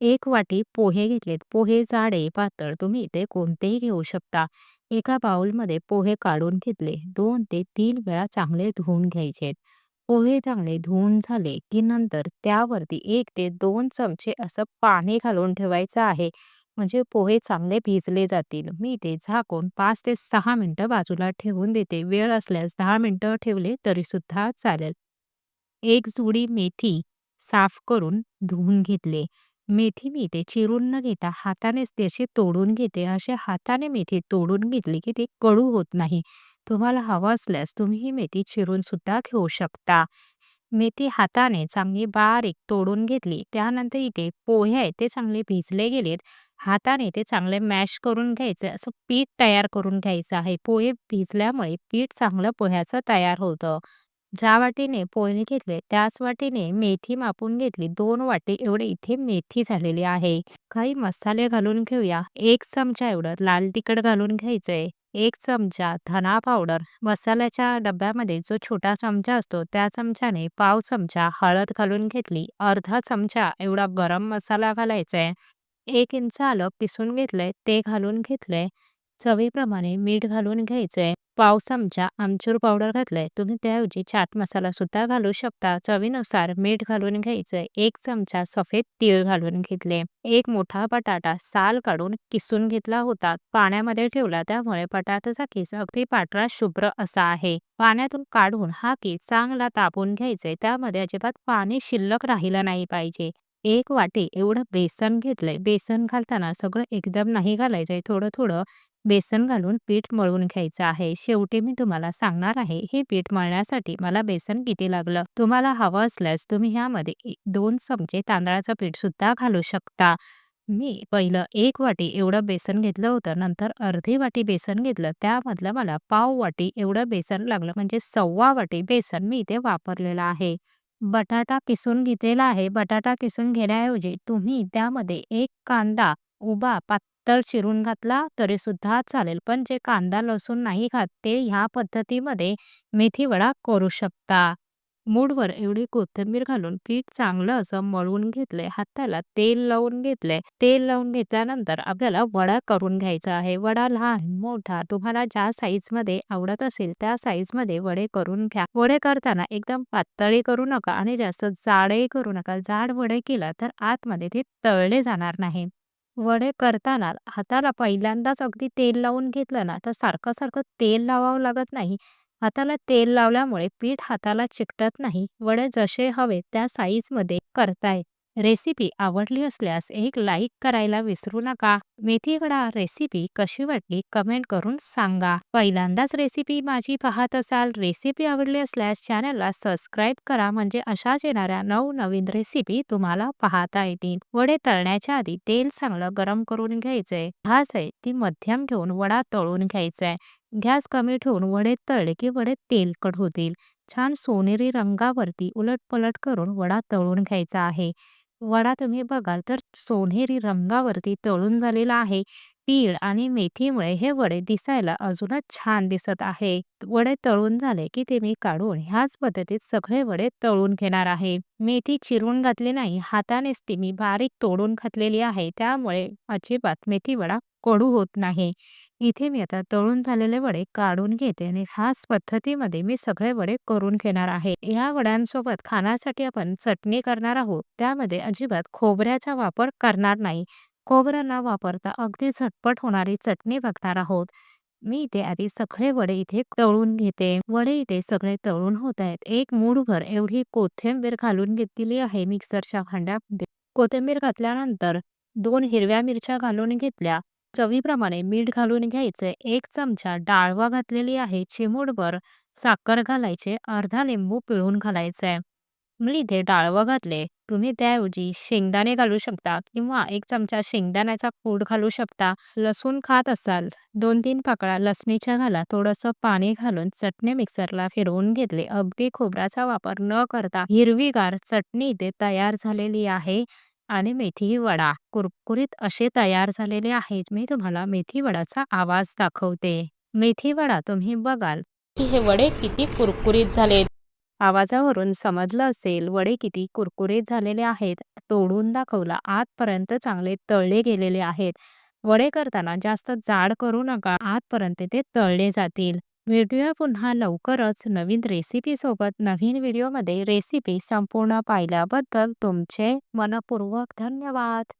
एक वाटी पोहे घेतलेत. पोहे जाडे, पातळ तुम्ही इथे कोणतेही घेऊ शकता. एका बाउलमध्ये पोहे काढून घेतले. 2 ते 3 वेळा चांगले धुवून घ्यायचे. पोहे चांगले धुवून झाले की नंतर त्यावरती 1 ते 2 चमचे असं पाणी घालून ठेवायचं आहे. म्हणजे पोहे चांगले भिजले जातील. मी ते झाकून 5 ते 6 मिनिटं बाजूला ठेवून देते. वेळ असल्यास 10 मिनिटं ठेवले तरी सुद्धा चालेल. एक जुडी मेथी साफ करून धुवून घेतले. मेथी मी इथे चिरून न घेता हातानेच त्याचे तोडून घेते. असे हाताने मेथी तोडून घेतली की ती कडू होत नाही. तुम्हाला हवं असल्यास तुम्ही ही मेथी चिरून सुद्धा घेऊ शकता. मेथी हाताने चांगली बारीक तोडून घेतली. त्यानंतर इथे पोहे आहेत ते चांगले भिजले गेलेत. हाताने ते चांगले मॅश करून घ्यायचे. असं पीठ तयार करून घ्यायचं आहे. पोहे भिजल्यामुळे पीठ चांगलं पोह्याचं तयार होतं. ज्या वाटीने पोहे घेतले त्याच वाटीने मेथी मापून घेतली. 2 वाटी एवढे इथे मेथी झालेली आहे. काही मसाले घालून घेऊया. 1 चमचा एवढं लाल तिखट घालून घ्यायचंय. 1 चमचा धना पावडर. मसाल्याच्या डब्यामध्ये जो छोटा चमचा असतो त्या चमच्याने पाव चमचा हळद घालून घेतली. अर्धा चमचा एवढा गरम मसाला घालायचाय एक 1 इंच आलं पिसून घेतलंय ते घालून घेतलंय. चवीप्रमाणे मीठ घालून घ्यायचंय. पाव चमचा आमचूर पावडर घातलंय. तुम्ही त्याऐवजी चाट मसाला सुद्धा घालू शकता. चवीनुसार मीठ घालून घ्यायचंय. एक चमचा सफेद तीळ घालून घेतले. एक मोठा बटाटा साल काढून किसून घेतला होता. पाण्यामध्ये ठेवला त्यामुळे बटाट्याचा किस अगदी पांढरा शुभ्र असा आहे. पाण्यातून काढून हा किस चांगला तापून घ्यायचंय. त्यामध्ये अजिबात पाणी शिल्लक राहिलं नाही पाहिजे. एक वाटी एवढं बेसन घेतलंय. बेसन घालताना सगळं एकदम नाही घालायचंय. थोडं थोडं बेसन घालून पीठ मळून घ्यायचं आहे. शेवटी मी तुम्हाला सांगणार आहे हे पीठ मळण्यासाठी मला बेसन किती लागलं. तुम्हाला हवं असल्यास तुम्ही ह्यामध्ये दोन चमचे तांदळाचं पीठ सुद्धा घालू शकता. मी पहिलं एक वाटी एवढं बेसन घेतलं होतं. नंतर अर्धी वाटी बेसन घेतलं. त्यामधलं मला पाव वाटी एवढं बेसन लागलं. म्हणजे सव्वा वाटी बेसन मी इथे वापरलेलं आहे. बटाटा किसून घेतलेला आहे. बटाटा किसून घेण्याऐवजी तुम्ही त्यामध्ये एक कांदा उभा तर चिरून घातला तरी सुद्धा चालेल. पण जे कांदा लसूण नाही खात ते ह्या पद्धतीमध्ये मेथी वडा करू शकता. मूडवर एवढी कोथिंबीर घालून पीठ चांगलं असं मळून घेतले हाताला तेल लावून घेतले तेल लावून घेतल्यानंतर आपल्याला वडा करून घ्यायचा आहे. वडा लहान, मोठा तुम्हाला ज्या साईजमध्ये आवडत असेल त्या साईजमध्ये वडे करून घ्या. वडे करताना एकदम पातळी करू नका आणि जास्त जाडही करू नका. जाड वडे केला तर आतमध्ये ते तळले जाणार नाही. वडे करताना हाताला पहिल्यांदाच अगदी तेल लावून घेतलं ना तर सारखं सारखं तेल लावावं लागत नाही. हाताला तेल लावल्यामुळे पीठ हाताला चिकटत नाही. वडे जसे हवे त्या साईजमध्ये करताय. रेसिपी आवडली असल्यास एक लाईक करायला विसरू नका. मेथी वडा रेसिपी कशी वाटली कमेंट करून सांगा. पहिल्यांदाच रेसिपी माझी पाहत असाल, रेसिपी आवडली असल्यास चॅनलला सबस्क्राईब करा म्हणजे अशाच येणाऱ्या नवनवीन रेसिपी तुम्हाला पाहता येतील. वडे तळण्याच्या आधी तेल चांगलं गरम करून घ्यायचंय. घास आहे ती मध्यम ठेवून वडा तळून घ्यायचाय. गॅस कमी ठेवून वडे तळले की वडे तेलकट होतील. छान सोनेरी रंगावरती उलटपलट करून वडा तळून घ्यायचा आहे. वडा तुम्ही बघाल तर सोनेरी रंगावरती तळून झालेला आहे. तीळ आणि मेथीमुळे हे वडे दिसायला अजूनच छान दिसत आहे. वडे तळून झाले की ते मी काढून ह्याच पद्धतीत सगळे वडे तळून घेणार आहे. मेथी चिरून घातली नाही, हातानेच ती मी बारीक तोडून घातलेली आहे. त्यामुळे अजिबात मेथी वडा कडू होत नाही. इथे मी आता तळून झालेले वडे काढून घेते आणि ह्याच पद्धतीमध्ये मी सगळे वडे करून घेणार आहे. ह्या वड्यांसोबत खाण्यासाठी आपण चटणी करणार आहोत. त्यामध्ये अजिबात खोबऱ्याचा वापर करणार नाही. खोबरं न वापरता अगदी झटपट होणारी चटणी बघणार आहोत. मी इथे आधी सगळे वडे इथे तळून घेते. वडे इथे सगळे तळून होत आहेत. एक मूठभर एवढी कोथिंबीर घालून घेतलेली आहे मिक्सरच्या भांड्यामध्ये. कोथिंबीर घातल्यानंतर दोन हिरव्या मिरच्या घालून घेतल्या. चवीप्रमाणे मीठ घालून घ्यायचे एक चमचा डाळवा घातलेली आहे. चिमूटभर साखर घालायचे. अर्धा लिंबू पिळून घालायचंय. मी इथे डाळवा घातले. तुम्ही त्याऐवजी शेंगदाणे घालू शकता किंवा एक चमचा शेंगदाण्याचा कूट घालू शकता. लसूण खात असाल 2-3 पाकळ्या लसणीच्या घाला. थोडंसं पाणी घालून चटणी मिक्सरला फिरवून घेतले. अगदी खोबऱ्याचा वापर न करता हिरवीगार चटणी इथे तयार झालेली आहे. आणि मेथी वडा कुरकुरीत असे तयार झालेले आहेत. मी तुम्हाला मेथी वडाचा आवाज दाखवते. मेथी वडा तुम्ही बघाल की हे वडे किती कुरकुरीत झालेत. आवाजावरून समजलं असेल वडे किती कुरकुरीत झालेले आहेत. तोडून दाखवला आतपर्यंत चांगले तळले गेलेले आहेत. वडे करताना जास्त जाड करू नका आतपर्यंत ते तळले जातील. भेटूया पुन्हा लवकरच नवीन रेसिपी सोबत. नवीन व्हिडिओमध्ये रेसिपी संपूर्ण पाहिल्याबद्दल तुमचे मनपूर्वक धन्यवाद.